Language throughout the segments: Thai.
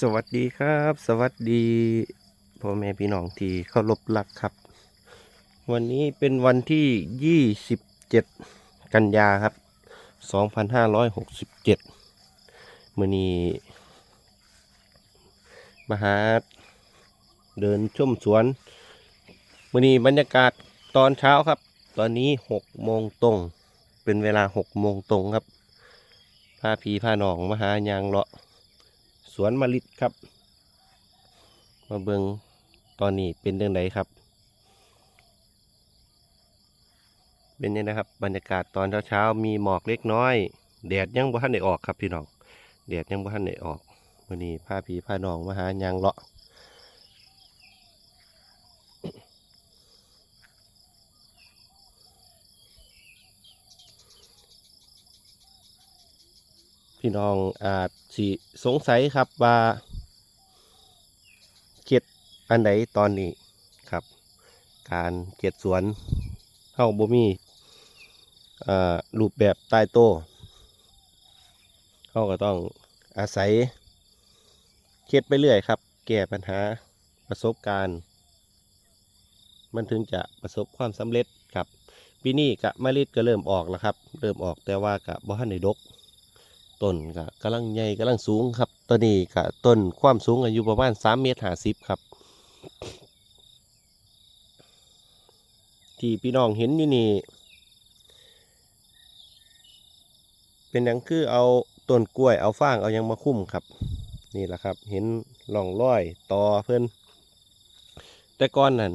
สวัสดีครับ สวัสดีพ่อแม่พี่น้องที่เคารพรักครับ วันนี้เป็นวันที่ 27 กันยาครับ 2567มื่อนี้มหาเดินชมสวนมื่อนี้บรรยากาศตอนเช้าครับ ตอนนี้ 6 โมงตรง เป็นเวลา 6 โมงตรงครับพาพี่พาน้องมหายางเลาะ สวนมะลิดครับ มาเบิงตอนนี้เป็นเรื่องไงครับ เป็นยังนะครับ บรรยากาศตอนเช้าๆมีหมอกเล็กน้อย แดดยังบ่ทันได้ออกครับพี่น้องแดดยังบ่ทันได้ออกวันนี้พาพี่พาน้องมาหายางเลาะ พี่น้องอาจสิสงสัยครับว่าเก็ดอันไหนตอนนี้ครับ การเก็ดสวนเฮาบ่มีเอ่อรูปแบบตายโต้เฮาก็ต้องอาศัยเก็ดไปเรื่อยครับ แก้ปัญหาประสบการณ์ มันถึงจะประสบความสำเร็จครับปีนี้กะมะลิดก็เริ่มออกแล้วครับ เริ่มออกแต่ว่ากะบ่ทันได้ดก ต้นก็กำลังใหญ่กำลังสูงครับตอนนี้ก็ต้นความสูงอายุประมาณสามเมตรห้าสิบครับ ที่พี่น้องเห็นอยู่นี่เป็นหยังคือเอาต้นกล้วยเอาฟางเอายังมาคุ้มครับ นี่แหละครับ เห็นร่องร้อยตอเพื่อนแต่ก่อนนั่น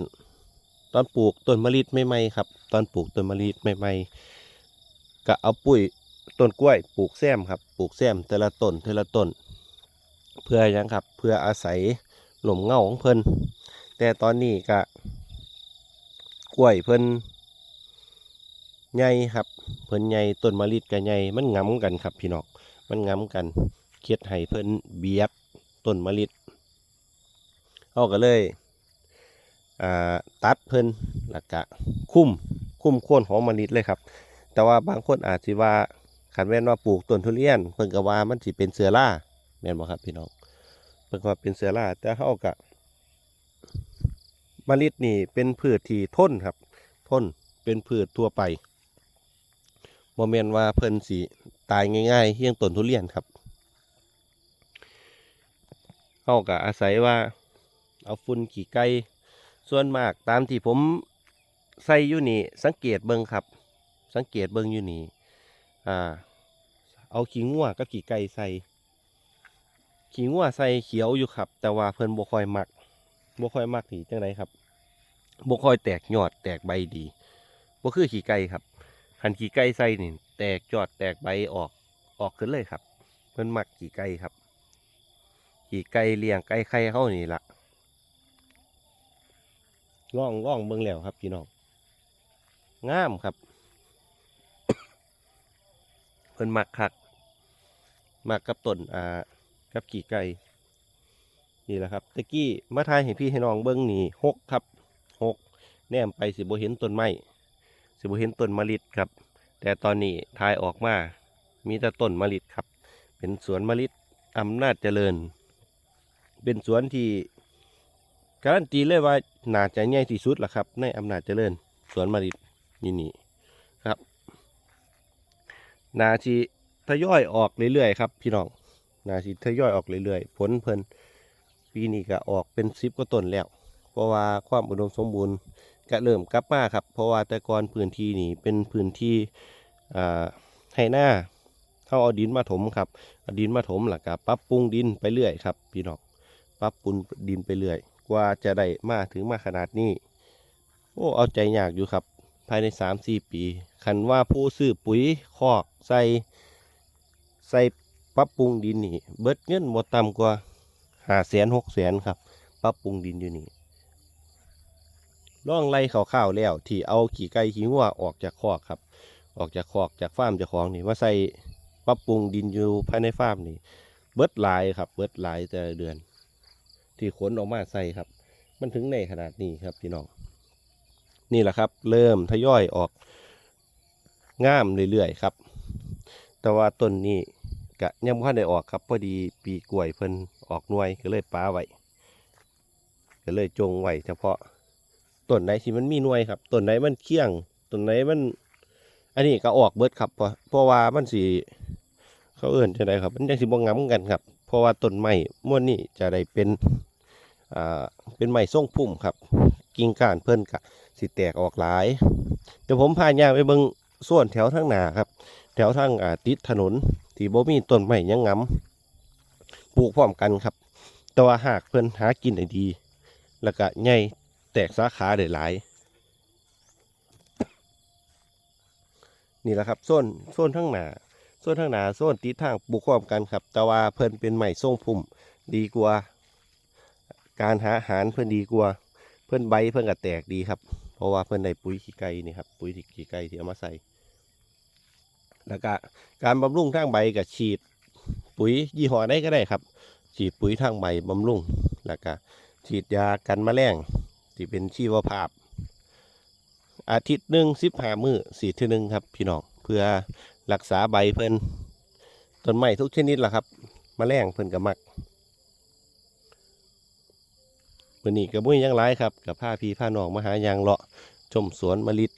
ตอนปลูกต้นมะลิใหม่ๆครับ ตอนปลูกต้นมะลิใหม่ๆก็เอาปุ๋ย ต้นกล้วยปลูกแซมครับปลูกแซมแต่ละต้นแต่ละต้น เพื่อยังครับเพื่ออาศัยหล่มเงาของเพิ่นแต่ตอนนี้ก็กล้วยเพิ่นใหญ่ครับเพิ่นใหญ่ต้นมะลิก็ใหญ่มันงํกันครับพี่น้องมันงํกันเคียดให้เพิ่นเบียดต้นมะลิเขาก็เลยตัดเพิ่นแล้วก็คุ้มคุ้มโค่นของมะลิเลยครับ แต่ว่าบางคนอาจสิว่า ขันแม่นว่าปลูกต้นทุเรียน เพิ่นก็ว่ามันสิเป็นเสือล่าแม่นบ่ครับพี่น้องเพิ่นก็ว่าเป็นเสือล่าแต่เฮาก็มะลินี่เป็นพืชที่ทนครับ ทนเป็นพืชทั่วไปบ่แม่นว่าเพิ่นสิตายง่ายๆเฮียงต้นทุเรียนครับเฮาก็อาศัยว่าเอาฝุ่นขี้ไก่ส่วนมากตามที่ผมใส่อยู่นี่สังเกตเบิ่งครับ สังเกตเบิ่งอยู่นี่อ่า เอาขี้งัวกับขี้ไก่ใส่ ขี้งัวใส่เขียวอยู่ครับ แต่ว่าเพิ่นบ่ค่อยมักบ่ค่อยมักที่จังไดครับบ่ค่อยแตกยอดแตกใบดีบ่คือขี้ไก่ครับคันขี้ไก่ใส่นี่แตกยอดแตกใบออกออกขึ้นเลยครับ เพิ่นมักขี้ไก่ครับขี้ไก่เลี้ยงไก่ไข่เฮานี่ล่ะล่องล่องเบิ่งแล้วครับพี่น้องงามครับ พิ่นมักคักมักกับต้นอ่ากับกี่ไก่นี่แหละครับตะกี้มาทายให้พี่ให้น้องเบิ้งนี่หกครับหกแนมไปสิบ่เห็นต้นไม้สิบ่เห็นต้นมะลิดครับ แต่ตอนนี้ทายออกมามีแต่ต้นมะลิดครับ เป็นสวนมะลิดอำนาจเจริญ เป็นสวนที่การันตีเลยว่าน่าจะใหญ่ที่สุดล่ะครับ ในอำนาจเจริญสวนมะลิดนี่นี่ นาชีทยอยออกเรื่อยๆครับพี่น้องนาชีทยอยออกเรื่อยๆผลเพิ่นปีนี้ก็ออกเป็นสิบกว่าต้นแล้ว เพราะว่าความอุดมสมบูรณ์ก็เริ่มกลับมาครับ เพราะว่าแต่ก่อนพื้นที่นี่เป็นพื้นที่ให้หน้าเข้าเอาดินมาถมครับเอาดินมาถมแล้วก็ปรับปรุงดินไปเรื่อยครับ พี่น้องปรับปรุงดินไปเรื่อย กว่าจะได้มาถึงมาขนาดนี้ โอ้เอาใจยากอยู่ครับ ภายในสามสี่ปีคันว่าผู้ซื้อปุ๋ยคอก ใส่ใส่ปรับปรุงดินนี่เบิดเงินหมดต่ำกว่าห้าแสนหกแสนครับปรับปรุงดินอยู่นี่ล่องไล่ข่าวๆแล้วที่เอาขี่ไก่ขี่งัวออกจากคอกครับ ออกจากคอกจากฟาร์มจ้าของนี่มาใส่ปรับปรุงดินอยู่ภายในฟาร์มนี่ เบิดหลายครับ เบิดหลายแต่เดือน ที่ขนออกมาใส่ครับ มันถึงในขนาดนี้ครับพี่น้องนี่แหละครับ เริ่มทยอยออกง่ามเรื่อยๆครับ แต่ว่าต้นนี้กะยังบ่ทันได้ออกครับพอดีปีกล้วยเพิ่นออกหน่วยก็เลยป้าไว้ก็เลยจงไว้เฉพาะต้นไหนที่มันมีหน่วยครับต้นไหนมันเคี่ยงต้นไหนมัน อันนี้ก็ออกเบิดครับเพราะเพราะว่ามันสิเขาเอื่นจะได้ครับ มันยังสิบ่งํกันครับ เพราะว่าต้นไม้ม้วนนี้จะได้เป็นอ่าเป็นไม้ทรงพุ่มครับ กิ่งก้านเพิ่นกะสิแตกออกหลาย เดี๋ยวผมพาย่างไปเบิ่งส่วนแถวทางหนาครับ ถวทางติดถนน ที่บ่มีต้นไม้ยังงํปลูกพร้อมกันครับ แต่ว่าหากเพิ่นหากินได้ดี แล้วก็ใหญ่แตกสาขาได้หลาย นี่แหละครับโซนโซนทั้งหนาโซนทั้งหนาโซนติดทางปลูกพร้อมกันครับ แต่ว่าเพิ่นเป็นใหม่ทรงพุ่มดีกว่า การหาอาหารเพิ่นดีกว่า เพิ่นใบเพิ่นก็แตกดีครับ เพราะว่าเพิ่นได้ปุ๋ยขี้ไก่นี่ครับปุ๋ยขี้ไก่ที่เอามาใส่ แล้วก็การบำรุงทางใบกับฉีดปุ๋ยยี่ห้อใดก็ได้ครับ ฉีดปุ๋ยทางใบบำรุงแล้วก็ฉีดยากันแมลงที่เป็นชีวภาพ อาทิตย์หนึ่งสิบห้ามือสีทีหนึ่งครับพี่น้องเพื่อรักษาใบเพิ่นต้นไม้ทุกชนิดล่ะครับมแมลงเพิ่นก็มักวันนี้ก็บุ้ยยังไรครับกับผ้าพีผ้านองมหายางเลาะชมสวนมะลิด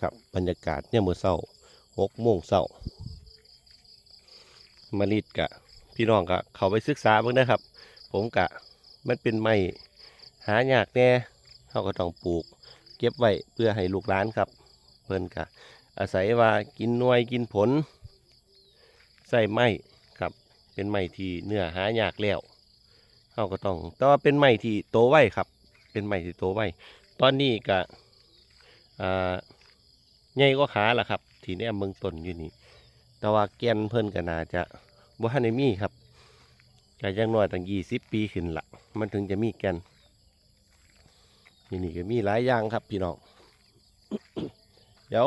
ครับบรรยากาศเนี่ยมือเช้า หกโมงเช้ามะลิดกะ พี่น้องกะ เขาไปศึกษาเบิ่งนะครับ ผมกะ มันเป็นไม้หายากแน่เขาก็ต้องปลูก เก็บไว้เพื่อให้ลูกหลานครับ เพิ่นกะ อาศัยว่ากินนวยกินผลใส่ไม้ครับ เป็นไม้ที่เนื้อหายากแล้วเขาก็ต้อง แต่ว่าเป็นไม้ที่โตไวครับ เป็นไม้ที่โตไวตอนนี้กะอ่าใหญ่ก็ขาละครับ ที่แนมเมืองต้นอยู่นี่ แต่ว่าแกนเพิ่นก็น่าจะบ่ทันได้มีครับก็ยังน้อยตั้งยี่สิบปีขึ้นละมันถึงจะมีแกนนี่นี่ก็มีหลายอย่างครับพี่น้องเดี๋ยว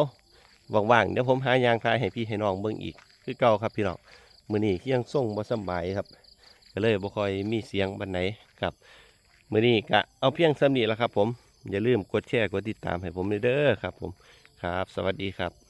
ว่างๆเดี๋ยวผมหายางคลายให้พี่ให้น้องเบิ่งอีก คือเก่าครับพี่น้องมื้อนี้ที่ยังส่งบ่สบายครับก็เลยบ่ค่อยมีเสียงบันไหนครับมื้อนี้ก็เอาเพียงสำนี้แล้วครับ ผมอย่าลืมกดแชร์กดติดตามให้ผมเด้อครับ ผมครับ สวัสดีครับ